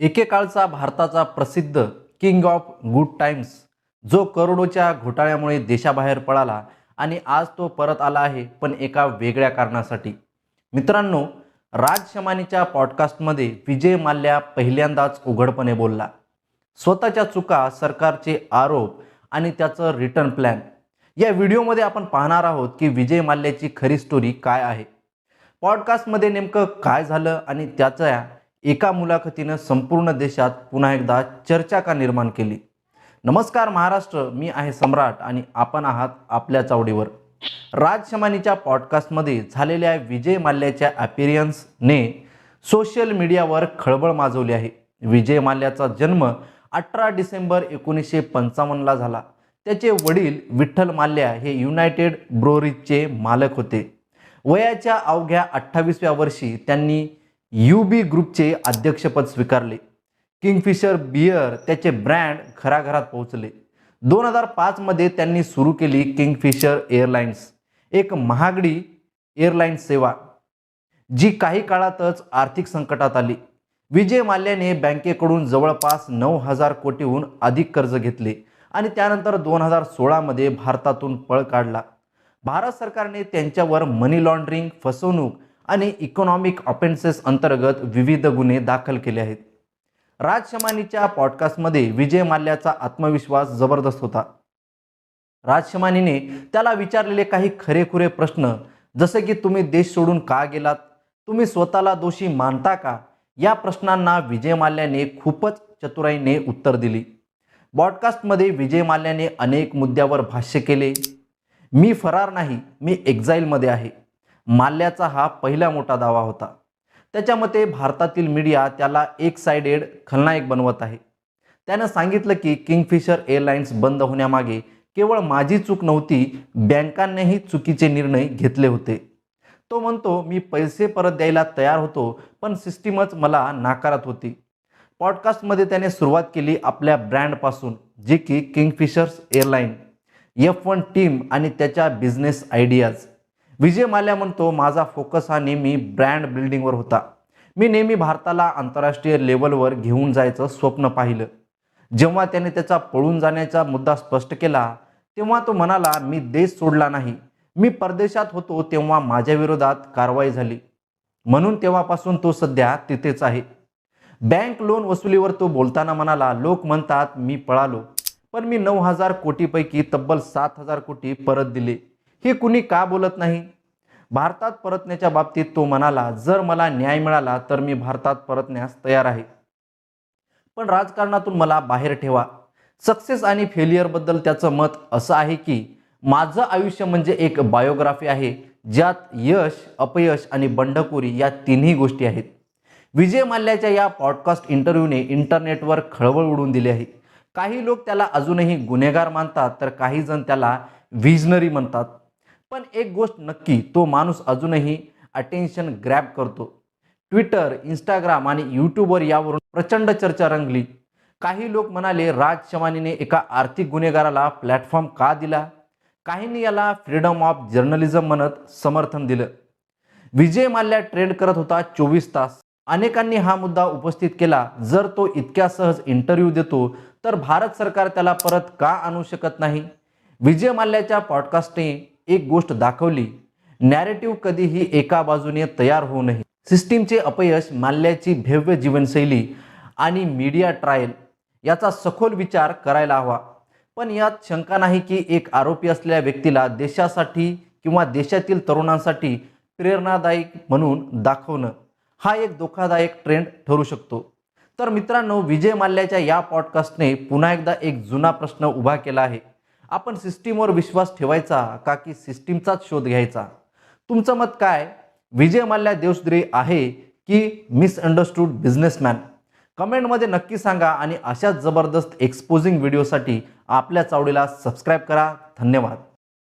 एकेकाळचा भारताचा प्रसिद्ध king of good times जो करोडोच्या घोटाळ्यामुळे देशाबाहेर पळाला आणि आज तो परत आला आहे पण एका वेगळ्या कारणासाठी. मित्रांनो राज शमानीच्या पॉडकास्टमध्ये विजय माल्या पहिल्यांदाच उघडपणे बोलला. स्वतःच्या चुका सरकारचे आरोप आणि त्याचं रिटर्न प्लॅन या व्हिडिओमध्ये आपण पाहणार आहोत की विजय माल्याची खरी स्टोरी काय आहे. पॉडकास्टमध्ये नेमकं काय झालं आणि त्याच्या एका मुलाखतीनं संपूर्ण देशात पुन्हा एकदा चर्चा का निर्माण केली? नमस्कार महाराष्ट्र मी आहे सम्राट आणि आपण आहात आपल्या चावडीवर राज शमानीच्या पॉडकास्टमध्ये झालेल्या विजय माल्याच्या अपिरियन्सने सोशल मीडियावर खळबळ माजवली आहे. विजय माल्याचा जन्म अठरा डिसेंबर एकोणीसशे पंचावन्नला झाला. त्याचे वडील विठ्ठल माल्या हे युनायटेड ब्रोरीजचे मालक होते. वयाच्या अवघ्या अठ्ठावीसव्या वर्षी त्यांनी यू बी ग्रुपचे अध्यक्षपद स्वीकारले. किंगफिशर बियर त्याचे ब्रँड घराघरात पोहोचले. दोन हजार पाचमध्ये त्यांनी सुरू केली किंगफिशर एअरलाइन्स एक महागडी एअरलाइन्स सेवा जी काही काळातच आर्थिक संकटात आली. विजय माल्याने बँकेकडून जवळपास नऊ हजार कोटीहून अधिक कर्ज घेतले आणि त्यानंतर दोन हजार सोळामध्ये भारतातून पळ काढला. भारत सरकारने त्यांच्यावर मनी लॉन्ड्रिंग फसवणूक आणि इकॉनॉमिक ऑफेन्सेस अंतर्गत विविध गुन्हे दाखल केले आहेत. राज शमानीच्या पॉडकास्टमध्ये विजय माल्याचा आत्मविश्वास जबरदस्त होता. राज शमानीने त्याला विचारलेले काही खरेखुरे प्रश्न जसे की तुम्ही देश सोडून का गेलात? तुम्ही स्वतःला दोषी मानता का? या प्रश्नांना विजय माल्याने खूपच चतुराईने उत्तर दिली. बॉडकास्टमध्ये विजय माल्याने अनेक मुद्द्यावर भाष्य केले. मी फरार नाही मी एक्झाईलमध्ये आहे. माल्याचा हा पहिला मोठा दावा होता. त्याच्या मते भारतातील मीडिया त्याला एक सायडेड खलनायक बनवत आहे. त्यानं सांगितलं की किंगफिशर एअरलाइन्स बंद होण्यामागे केवळ माझी चूक नव्हती बँकांनीही चुकीचे निर्णय घेतले होते. तो म्हणतो मी पैसे परत द्यायला तयार होतो पण सिस्टीमच मला नाकारत होती. पॉडकास्टमध्ये त्याने सुरुवात केली आपल्या ब्रँडपासून जे की Kingfishers airline F one team आणि त्याच्या बिझनेस आयडियाज. विजय माल्या म्हणतो माझा फोकस हा नेहमी ब्रँड बिल्डिंगवर होता. मी नेहमी भारताला आंतरराष्ट्रीय लेवलवर घेऊन जायचं स्वप्न पाहिलं. जेव्हा त्याने त्याचा पळून जाण्याचा मुद्दा स्पष्ट केला तेव्हा तो म्हणाला मी देश सोडला नाही. मी परदेशात होतो तेव्हा माझ्या विरोधात कारवाई झाली. म्हणून तेव्हापासून तो सध्या तिथेच आहे. बँक लोन वसुलीवर तो बोलताना म्हणाला लोक म्हणतात मी पळालो. पण मी नऊ हजार कोटीपैकी तब्बल सात हजार कोटी परत दिले. हे कुणी का बोलत नाही? भारतात परतण्याच्या बाबतीत तो म्हणाला जर मला न्याय मिळाला तर मी भारतात परतण्यास तयार आहे. पण राजकारणातून मला बाहेर ठेवा. सक्सेस आणि फेलियरबद्दल त्याचं मत असं आहे की माझं आयुष्य म्हणजे एक बायोग्राफी आहे ज्यात यश अपयश आणि बंडखोरी या तिन्ही गोष्टी आहेत. विजय माल्याच्या या पॉडकास्ट इंटरव्ह्यूने इंटरनेटवर खळबळ उडून दिली आहे. काही लोक त्याला अजूनही गुन्हेगार मानतात तर काही जण त्याला व्हिजनरी म्हणतात. पण एक गोष्ट नक्की तो माणूस अजूनही अटेन्शन ग्रॅब करतो. ट्विटर इंस्टाग्राम आणि यूट्यूबवर यावरून प्रचंड चर्चा रंगली. काही लोक म्हणाले राज शमानीने एका आर्थिक गुन्हेगाराला प्लॅटफॉर्म का दिला? काहींनी याला फ्रीडम ऑफ जर्नलिझम म्हणत समर्थन दिलं. विजय माल्या ट्रेंड करत होता चोवीस तास. अनेकांनी हा मुद्दा उपस्थित केला. जर तो इतक्या सहज इंटरव्ह्यू देतो तर भारत सरकार त्याला परत का आणू शकत नाही? विजय माल्याच्या पॉडकास्टने एक गोष्ट दाखवली नॅरेटिव्ह कधीही एका बाजूने तयार होऊ नये. सिस्टीमचे अपयश माल्याची भव्य जीवनशैली आणि मीडिया ट्रायल याचा सखोल विचार करायला हवा. पण यात शंका नाही की एक आरोपी असलेल्या व्यक्तीला देशासाठी किंवा देशातील तरुणांसाठी प्रेरणादायक म्हणून दाखवणं हा एक धोकादायक ट्रेंड ठरू शकतो. तर मित्रांनो विजय माल्याच्या या पॉडकास्टने पुन्हा एकदा एक जुना प्रश्न उभा केला आहे. आपण सिस्टीमवर विश्वास ठेवायचा का की सिस्टीमचाच शोध घ्यायचा? तुमचं मत काय? विजय माल्या देवश्री आहे की मिसअंडरस्टूड बिझनेसमॅन कमेंटमध्ये नक्की सांगा आणि अशाच जबरदस्त एक्सपोजिंग व्हिडिओसाठी आपल्या चावडीला सबस्क्राईब करा. धन्यवाद.